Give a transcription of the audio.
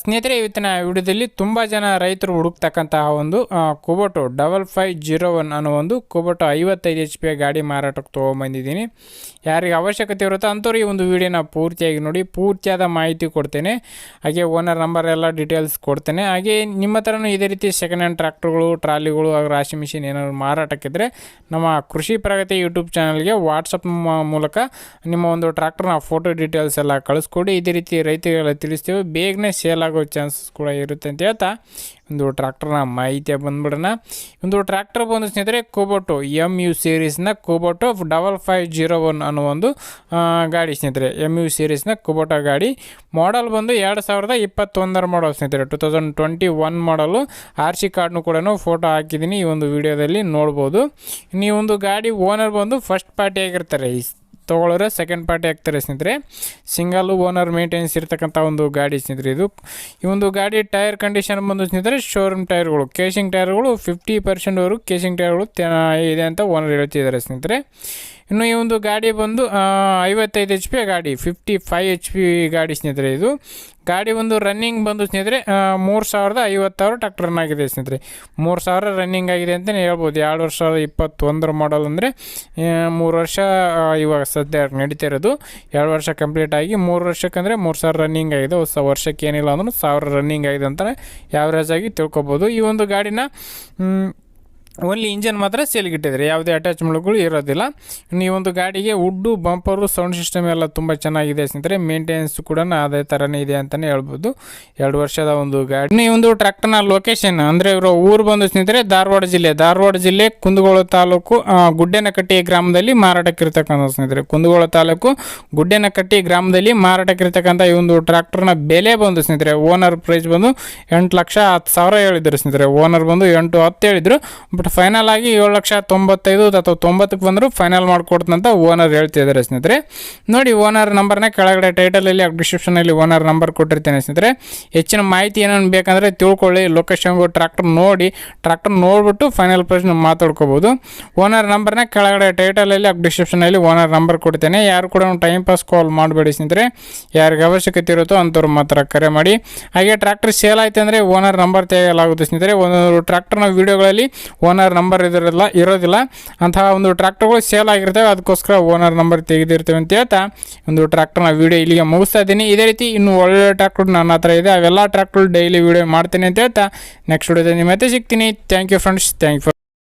ಸ್ನೇಹಿತರೆ, ಇವತ್ತಿನ ವಿಡಿಯೋದಲ್ಲಿ ತುಂಬ ಜನ ರೈತರು ಹುಡುಕ್ತಕ್ಕಂತಹ ಒಂದು Kubota double five zero one ಅನ್ನೋ ಒಂದು ಕುಬೋಟೋ ಐವತ್ತೈದು ಎಚ್ ಪಿ ಗಾಡಿ ಮಾರಾಟಕ್ಕೆ ತೊಗೊಂಬಂದಿದ್ದೀನಿ. ಯಾರಿಗೆ ಅವಶ್ಯಕತೆ ಇರುತ್ತೋ ಅಂಥವ್ರು ಈ ಒಂದು ವಿಡಿಯೋನ ಪೂರ್ತಿಯಾಗಿ ನೋಡಿ, ಪೂರ್ತಿಯಾದ ಮಾಹಿತಿ ಕೊಡ್ತೇನೆ. ಹಾಗೆ ಓನರ್ ನಂಬರ್ ಎಲ್ಲ ಡೀಟೇಲ್ಸ್ ಕೊಡ್ತೇನೆ. ಹಾಗೆ ನಿಮ್ಮ ಹತ್ರನೂ ಇದೇ ರೀತಿ ಸೆಕೆಂಡ್ ಹ್ಯಾಂಡ್ ಟ್ರ್ಯಾಕ್ಟರ್ಗಳು ಟ್ರಾಲಿಗಳು ಹಾಗೂ ರಾಶಿ ಮಿಷಿನ್ ಏನಾದರೂ ಮಾರಾಟಕ್ಕಿದ್ರೆ ನಮ್ಮ ಕೃಷಿ ಪ್ರಗತಿ ಯೂಟ್ಯೂಬ್ ಚಾನಲ್ಗೆ ವಾಟ್ಸಪ್ ಮೂಲಕ ನಿಮ್ಮ ಒಂದು ಟ್ರ್ಯಾಕ್ಟರ್ನ ಫೋಟೋ ಡೀಟೇಲ್ಸ್ ಎಲ್ಲ ಕಳಿಸ್ಕೊಡಿ. ಇದೇ ರೀತಿ ರೈತರಿಗೆಲ್ಲ ತಿಳಿಸ್ತೇವೆ. ಬೇಗನೆ ಸೇಲ್ ಆಗೋ ಚಾನ್ಸಸ್ ಕೂಡ ಇರುತ್ತೆ ಅಂತ ಹೇಳ್ತಾ ಒಂದು ಟ್ರ್ಯಾಕ್ಟರ್ನ ಮಾಹಿತಿ ಬಂದ್ಬಿಡೋಣ. ಒಂದು ಟ್ರ್ಯಾಕ್ಟರ್ ಬಂದು ಸ್ನೇಹಿತರೆ Kubota M U ಸೀರೀಸ್ನ Kubota double five zero one ಅನ್ನೋ ಒಂದು ಗಾಡಿ ಸ್ನೇಹಿತರೆ. ಎಂ ಯು ಸೀರೀಸ್ನ ಕೋಬೋಟೋ ಗಾಡಿ. ಮಾಡಲ್ ಬಂದು ಎರಡು ಸಾವಿರದ ಇಪ್ಪತ್ತೊಂದರ ಮಾಡಲ್ ಸ್ನೇಹಿತರೆ. Two thousand twenty one model R C ಕಾರ್ಡ್ನು ಕೂಡ ಫೋಟೋ ಹಾಕಿದ್ದೀನಿ. ಈ ಒಂದು ವಿಡಿಯೋದಲ್ಲಿ ನೋಡ್ಬೋದು. ನೀವೊಂದು ಗಾಡಿ ಓನರ್ ಬಂದು ಫಸ್ಟ್ ಪಾರ್ಟಿ ಆಗಿರ್ತಾರೆ. ಈ ತೊಗೊಳೋರೆ ಸೆಕೆಂಡ್ ಪಾರ್ಟಿ ಆಗ್ತಾರೆ ಸ್ನೇಹಿತರೆ. ಸಿಂಗಲ್ ಓನರ್ ಮೇಂಟೆನೆನ್ಸ್ ಇರ್ತಕ್ಕಂಥ ಒಂದು ಗಾಡಿ ಸ್ನೇಹಿತರೆ ಇದು. ಈ ಒಂದು ಗಾಡಿ ಟೈರ್ ಕಂಡೀಷನ್ ಬಂದು ಸ್ನೇಹಿತರೆ ಶೋರೂಮ್ ಟೈರ್ಗಳು ಕೇಸಿಂಗ್ ಟೈರ್ಗಳು ಫಿಫ್ಟಿ ಪರ್ಸೆಂಟ್ವರೆಗೂ ಕೇಸಿಂಗ್ ಟೈರ್ಗಳು ಇದೆ ಅಂತ ಓನರ್ ಹೇಳ್ತಿದ್ದಾರೆ ಸ್ನೇಹಿತರೆ. ಇನ್ನು ಈ ಒಂದು ಗಾಡಿ ಬಂದು ಐವತ್ತೈದು ಎಚ್ ಪಿ ಗಾಡಿ ಫಿಫ್ಟಿ ಫೈವ್ ಎಚ್ ಪಿ ಗಾಡಿ ಸ್ನೇಹಿತರೆ ಇದು. ಗಾಡಿ ಒಂದು ರನ್ನಿಂಗ್ ಬಂದು ಸ್ನೇಹಿತರೆ ಮೂರು ಸಾವಿರದ ಟ್ರಾಕ್ಟರ್ ರನ್ ಆಗಿದೆ ಸ್ನೇಹಿತರೆ. ಮೂರು ಸಾವಿರ ರನ್ನಿಂಗ್ ಆಗಿದೆ ಅಂತಲೇ ಹೇಳ್ಬೋದು. ಎರಡು ವರ್ಷ ಇಪ್ಪತ್ತೊಂದರ ಮಾಡಲ್ ಅಂದರೆ ಮೂರು ವರ್ಷ ಇವಾಗ ಸದ್ಯ ನಡೀತಾ ಇರೋದು. ಎರಡು ವರ್ಷ ಕಂಪ್ಲೀಟ್ ಆಗಿ ಮೂರು ವರ್ಷಕ್ಕಂದರೆ ಮೂರು ಸಾವಿರ ರನ್ನಿಂಗ್ ಆಗಿದೆ. ಹೊಸ ವರ್ಷಕ್ಕೆ ಏನಿಲ್ಲ ಅಂದ್ರೂ ಸಾವಿರ ರನ್ನಿಂಗ್ ಆಗಿದೆ ಅಂತಲೇ ಯಾವರೇಜ್ ಆಗಿ ತಿಳ್ಕೊಬೋದು. ಈ ಒಂದು ಗಾಡಿನ ಓನ್ಲಿ ಇಂಜನ್ ಮಾತ್ರ ಸೇಲ್ಗಿಟ್ಟಿದ್ದಾರೆ ಯಾವುದೇ ಅಟ್ಯಾಚ್ಮೆಂಟ್ಗಳು ಇರೋದಿಲ್ಲ. ಇನ್ನು ಒಂದು ಗಾಡಿಗೆ ವುಡ್ಡು ಬಂಪರು, ಸೌಂಡ್ ಸಿಸ್ಟಮ್ ಎಲ್ಲ ತುಂಬ ಚೆನ್ನಾಗಿದೆ ಸ್ನೇಹಿತರೆ. ಮೇಂಟೆನೆನ್ಸ್ ಕೂಡ ಅದೇ ಥರನೇ ಇದೆ ಅಂತಲೇ ಹೇಳ್ಬೋದು. ಎರಡು ವರ್ಷದ ಒಂದು ಗಾಡಿ. ಈ ಒಂದು ಟ್ರ್ಯಾಕ್ಟರ್ನ ಲೊಕೇಶನ್ ಅಂದರೆ ಇವರು ಊರು ಬಂದು ಸ್ನೇಹಿತರೆ, ಧಾರವಾಡ ಜಿಲ್ಲೆ. ಧಾರವಾಡ ಜಿಲ್ಲೆ, ಕುಂದಗೋಳ ತಾಲೂಕು ಗುಡ್ಡೇನಕಟ್ಟಿ ಗ್ರಾಮದಲ್ಲಿ ಮಾರಾಟಕ್ಕಿರ್ತಕ್ಕಂಥ ಸ್ನೇಹಿತರೆ. ಕುಂದಗೋಳ ತಾಲೂಕು, ಗುಡ್ಡೇನಕಟ್ಟಿ ಗ್ರಾಮದಲ್ಲಿ ಮಾರಾಟಕ್ಕಿರ್ತಕ್ಕಂಥ ಈ ಒಂದು ಟ್ರ್ಯಾಕ್ಟರ್ನ ಬೆಲೆ ಬಂದು ಸ್ನೇಹಿತರೆ, ಓನರ್ ಪ್ರೈಸ್ ಬಂದು ಎಂಟು ಲಕ್ಷ ಹತ್ತು ಸಾವಿರ ಹೇಳಿದ್ರು ಸ್ನೇಹಿತರೆ. ಓನರ್ ಬಂದು ಎಂಟು ಹತ್ತು ಹೇಳಿದ್ರು. ಬಟ್ ಫೈನಲ್ ಆಗಿ ಏಳು ಲಕ್ಷ ತೊಂಬತ್ತೈದು ಅಥವಾ ತೊಂಬತ್ತಕ್ಕೆ ಬಂದರೂ ಫೈನಲ್ ಮಾಡಿಕೊಡ್ತಂತ ಓನರ್ ಹೇಳ್ತಿದ್ದಾರೆ ಸ್ನೇಹಿತರೆ. ನೋಡಿ ಓನರ್ ನಂಬರ್ನ ಕೆಳಗಡೆ ಟೈಟಲಲ್ಲಿ ಡಿಸ್ಕ್ರಿಪ್ಷನಲ್ಲಿ ಓನರ್ ನಂಬರ್ ಕೊಟ್ಟಿರ್ತೇನೆ ಸ್ನೇಹಿತರೆ. ಹೆಚ್ಚಿನ ಮಾಹಿತಿ ಏನೇನು ಬೇಕಂದರೆ ತಿಳ್ಕೊಳ್ಳಿ ಲೊಕೇಶನ್ಗೂ ಟ್ರ್ಯಾಕ್ಟರ್ ನೋಡಿ ಟ್ರ್ಯಾಕ್ಟರ್ ನೋಡಿಬಿಟ್ಟು ಫೈನಲ್ ಪ್ರೈಸ್ ಮಾತಾಡ್ಕೋಬೋದು. ಓನರ್ ನಂಬರ್ನ ಕೆಳಗಡೆ ಟೈಟಲಲ್ಲಿ ಡಿಸ್ಕ್ರಿಪ್ಷನಲ್ಲಿ ಓನರ್ ನಂಬರ್ ಕೊಡ್ತೇನೆ. ಯಾರು ಕೂಡ ಟೈಮ್ ಪಾಸ್ ಕಾಲ್ ಮಾಡಬೇಡಿ ಸ್ನೇಹಿತರೆ. ಯಾರಿಗೆ ಅವಶ್ಯಕತೆ ಇರುತ್ತೋ ಅಂಥವ್ರು ಮಾತ್ರ ಕರೆ ಮಾಡಿ. ಹಾಗೆ ಟ್ರ್ಯಾಕ್ಟರ್ ಸೇಲ್ ಆಯ್ತು ಅಂದರೆ ಓನರ್ ನಂಬರ್ ತೆಗೆಯಲಾಗುತ್ತೆ ಸ್ನೇಹಿತರೆ. ಒಂದೊಂದು ಟ್ರ್ಯಾಕ್ಟರ್ನ ವೀಡಿಯೋಗಳಲ್ಲಿ ಓನರ್ ನಂಬರ್ ಇದಿರಲ್ಲ ಇರೋದಿಲ್ಲ. ಅಂತಹ ಒಂದು ಟ್ರ್ಯಾಕ್ಟರ್ಗಳು ಸೇಲ್ ಆಗಿರ್ತವೆ. ಅದಕ್ಕೋಸ್ಕರ ಓನರ್ ನಂಬರ್ ತೆಗೆದಿರ್ತೇವೆ ಅಂತ ಹೇಳ್ತಾ ಒಂದು ಟ್ರ್ಯಾಕ್ಟರ್ನ ವೀಡಿಯೋ ಇಲ್ಲಿಗೆ ಮುಗಿಸ್ತಾ ಇದ್ದೀನಿ. ಇದೇ ರೀತಿ ಇನ್ನು ಒಳ್ಳೆ ಟ್ರ್ಯಾಕ್ಟರ್ ನನ್ನ ಹತ್ರ ಇದೆ. ಅವೆಲ್ಲ ಟ್ರ್ಯಾಕ್ಟರ್ ಡೈಲಿ ವೀಡಿಯೋ ಮಾಡ್ತೀನಿ ಅಂತ ಹೇಳ್ತಾ ನೆಕ್ಸ್ಟ್ ವಿಡಿಯೋದಲ್ಲಿ ಮತ್ತೆ ಸಿಗ್ತೀನಿ. Thank you friends thank you